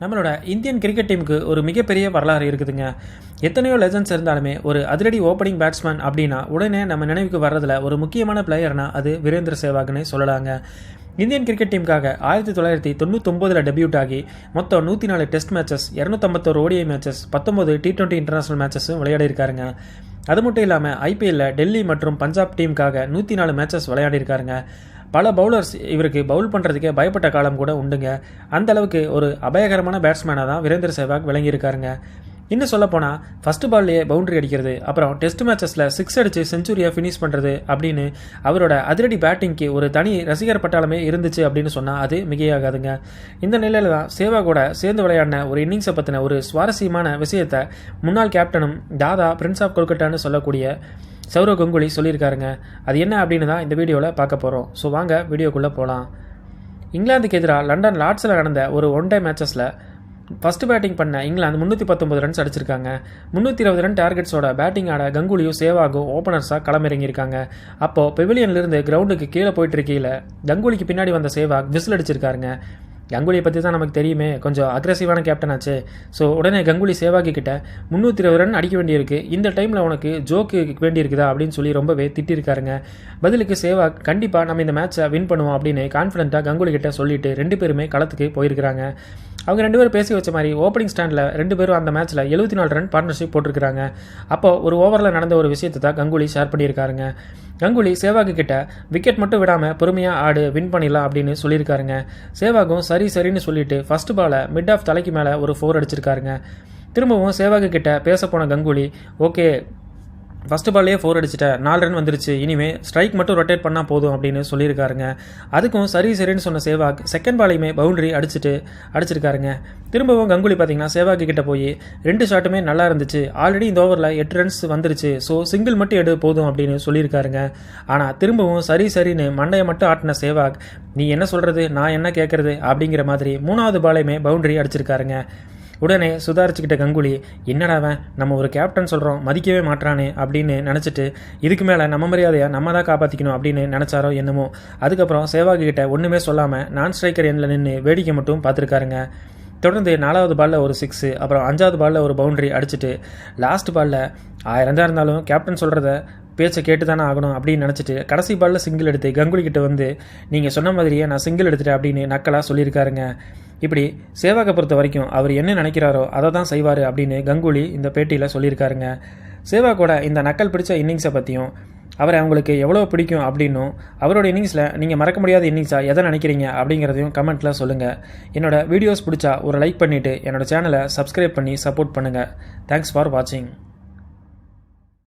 நம்மளோட Indian cricket டீமுக்கு ஒரு மிகப்பெரிய வரலாறு இருக்குதுங்க. எத்தனையோ லெசன்ஸ் இருந்தாலுமே ஒரு அதிரடி ஓப்பனிங் பேட்ஸ்மேன் அப்படின்னா உடனே நம்ம நினைவுக்கு வர்றதுல ஒரு முக்கியமான பிளேயர்னா அது வீரேந்திர சேவாக்னே சொல்லலாங்க. இந்தியன் கிரிக்கெட் டீமுக்காக ஆயிரத்தி தொள்ளாயிரத்தி தொண்ணூத்தொம்பதில் டெபியூட் ஆகி மொத்தம் நூற்றி நாலு டெஸ்ட் மேட்சஸ் இரநூத்தம்பத்தோரு ஓடிஐ மேட்சஸ் பத்தொம்பது டி டுவெண்ட்டி இன்டர்நேஷனல் மேட்சஸும் விளையாடி இருக்காருங்க அது மட்டும் இல்லாமல் ஐபிஎல்ல டெல்லி மற்றும் பஞ்சாப் டீமுக்காக நூற்றி நாலு மேட்சஸ் விளையாடிருக்காருங்க பல பவுலர்ஸ் இவருக்கு பவுல் பண்ணுறதுக்கே பயப்பட்ட காலம் கூட உண்டுங்க. அந்த அளவுக்கு ஒரு அபாயகரமான பேட்ஸ்மேனாக தான் வீரேந்திர சேவாக் விளங்கியிருக்காருங்க. இன்னும் சொல்ல போனால் ஃபர்ஸ்ட் பால்லையே பவுண்டரி அடிக்கிறது அப்புறம் டெஸ்ட் மேட்சஸில் சிக்ஸ் அடித்து செஞ்சுரியை ஃபினிஷ் பண்ணுறது அப்படின்னு அவரோட அதிரடி பேட்டிங்க்கு ஒரு தனி ரசிகர் பட்டாளமே இருந்துச்சு அப்படின்னு சொன்னால் அது மிகையாகாதுங்க. இந்த நிலையில தான் சேவா கூட சேர்ந்து விளையாடின ஒரு இன்னிங்ஸை பற்றின ஒரு சுவாரஸ்யமான விஷயத்தை முன்னாள் கேப்டனும் தாதா பிரின்ஸ் ஆஃப் கொல்கட்டான்னு சொல்லக்கூடிய சௌரவ் கங்குலி சொல்லியிருக்காருங்க. அது என்ன அப்படின்னு தான் இந்த வீடியோவில் பார்க்க போகிறோம் ஸோ வாங்க வீடியோக்குள்ளே போகலாம் இங்கிலாந்துக்கு எதிராக லண்டன் லார்ட்ஸில் நடந்த ஒரு ஒன் டே மேட்சஸில் ஃபஸ்ட்டு பேட்டிங் பண்ண இங்கிலாந்து முந்நூற்றி பத்தொம்பது ரன்ஸ் அடிச்சிருக்காங்க. முந்நூற்றி இருபது ரன் டார்கெட்ஸோட பேட்டிங் ஆட கங்குலியும் சேவாகும் ஓப்பனர்ஸாக களமிறங்கியிருக்காங்க. அப்போது பெவிலியன்லேருந்து கிரவுண்டுக்கு கீழே போயிட்டு இருக்கையில் கங்குலிக்கு பின்னாடி வந்த சேவாக் விசில் அடிச்சிருக்காருங்க. கங்குலியை பற்றி தான் நமக்கு தெரியுமே கொஞ்சம் அக்ரெசிவான கேப்டன் ஆச்சு. ஸோ உடனே கங்குலி சேவாகி கிட்ட முந்நூற்றி இருபது ரன் அடிக்க வேண்டியிருக்கு. இந்த டைமில் உனக்கு ஜோக்கு வேண்டியிருக்குதா? அப்படின்னு சொல்லி ரொம்பவே திட்டிருக்காருங்க. பதிலுக்கு சேவாக் கண்டிப்பாக நம்ம இந்த மேட்ச்சை வின் பண்ணுவோம் அப்படின்னு கான்ஃபிடென்ட்டாக கங்குலி கிட்ட சொல்லிட்டு ரெண்டு பேருமே களத்துக்கு போயிருக்கிறாங்க. அவங்க ரெண்டு பேரும் பேசி வச்ச மாதிரி ஓப்பனிங் ஸ்டாண்டில் ரெண்டு பேரும் அந்த மேட்ச்சில் எழுபத்தி நாலு ரன் பார்ட்னர்ஷிப் போட்டிருக்காங்க அப்போ ஒரு ஓவரில் நடந்த ஒரு விஷயத்தை தான் கங்குலி ஷேர் பண்ணியிருக்காருங்க. கங்குலி சேவாகு கிட்ட விக்கெட் மட்டும் விடாமல் பொறுமையாக ஆடு வின் பண்ணிடலாம் அப்படின்னு சொல்லியிருக்காருங்க. சேவாகும் சரி சரின்னு சொல்லிட்டு ஃபர்ஸ்ட் பாலை மிட் ஆஃப் தலைக்கு மேலே ஒரு ஃபோர் அடிச்சிருக்காருங்க. திரும்பவும் சேவாகு கிட்ட பேச போன கங்குலி ஓகே ஃபஸ்ட்டு பால்லே ஃபோர் அடிச்சிட்டேன் நாலு ரன் வந்துருச்சு இனிமே ஸ்ட்ரைக் மட்டும் ரொட்டேட் பண்ணால் போதும் அப்படின்னு சொல்லியிருக்காருங்க. அதுக்கும் சரி சரின்னு சொன்ன சேவாக் செகண்ட் பாலையுமே பவுண்டரி அடிச்சுட்டு அடிச்சிருக்காருங்க. திரும்பவும் கங்குலி பார்த்தீங்கன்னா சேவாக்கு கிட்ட போய் ரெண்டு ஷாட்டுமே நல்லா இருந்துச்சு. ஆல்ரெடி இந்த ஓவரில் எட்டு ரன்ஸ் வந்துருச்சு. ஸோ சிங்கிள் மட்டும் எடு போதும் அப்படின்னு சொல்லியிருக்காருங்க. ஆனால் திரும்பவும் சரி சரின்னு மண்டையை மட்டும் ஆட்டின சேவாக் நீ என்ன சொல்கிறது நான் என்ன கேட்குறது அப்படிங்கிற மாதிரி மூணாவது பாலையுமே பவுண்டரி அடிச்சிருக்காருங்க. உடனே சுதாரிச்சுக்கிட்ட கங்குலி என்னடாவன் நம்ம ஒரு கேப்டன் சொல்கிறோம் மதிக்கவே மாட்டானே அப்படின்னு நினச்சிட்டு இதுக்கு மேலே நம்ம மரியாதையை நம்ம தான் காப்பாற்றிக்கணும் அப்படின்னு நினச்சாரோ என்னமோ. அதுக்கப்புறம் சேவாகி கிட்ட ஒன்றுமே சொல்லாமல் நான் ஸ்ட்ரைக்கர் எண்ணில் நின்று வேடிக்கை மட்டும் பார்த்துருக்காருங்க. தொடர்ந்து நாலாவது பாலில் ஒரு சிக்ஸு அப்புறம் அஞ்சாவது பாலில் ஒரு பவுண்டரி அடிச்சுட்டு லாஸ்ட் பாலில் ஆயிரம் தான் இருந்தாலும் கேப்டன் சொல்கிறத பேச்சை கேட்டு தானே ஆகணும் அப்படின்னு நினச்சிட்டு கடைசி பாலில் சிங்கிள் எடுத்து கங்குலி கிட்ட வந்து நீங்கள் சொன்ன மாதிரியே நான் சிங்கிள் எடுத்துட்டேன் அப்படின்னு நக்கலாக சொல்லியிருக்காருங்க. இப்படி சேவாக பொறுத்த வரைக்கும் அவர் என்ன நினைக்கிறாரோ அதை தான் செய்வார் அப்படின்னு கங்குலி இந்த பேட்டியில் சொல்லியிருக்காருங்க. சேவாகோட இந்த நக்கல் பிடிச்ச இன்னிங்ஸை பற்றியும் அவரை அவங்களுக்கு எவ்வளோ பிடிக்கும் அப்படின்னும் அவரோட இன்னிங்ஸில் நீங்கள் மறக்க முடியாத இன்னிங்ஸாக எதை நினைக்கிறீங்க அப்படிங்கிறதையும் கமெண்ட்டில் சொல்லுங்கள் என்னோடய வீடியோஸ் பிடிச்சா ஒரு லைக் பண்ணிவிட்டு என்னோடய சேனலை சப்ஸ்கிரைப் பண்ணி சப்போர்ட் பண்ணுங்கள் தேங்க்ஸ் ஃபார் வாட்சிங்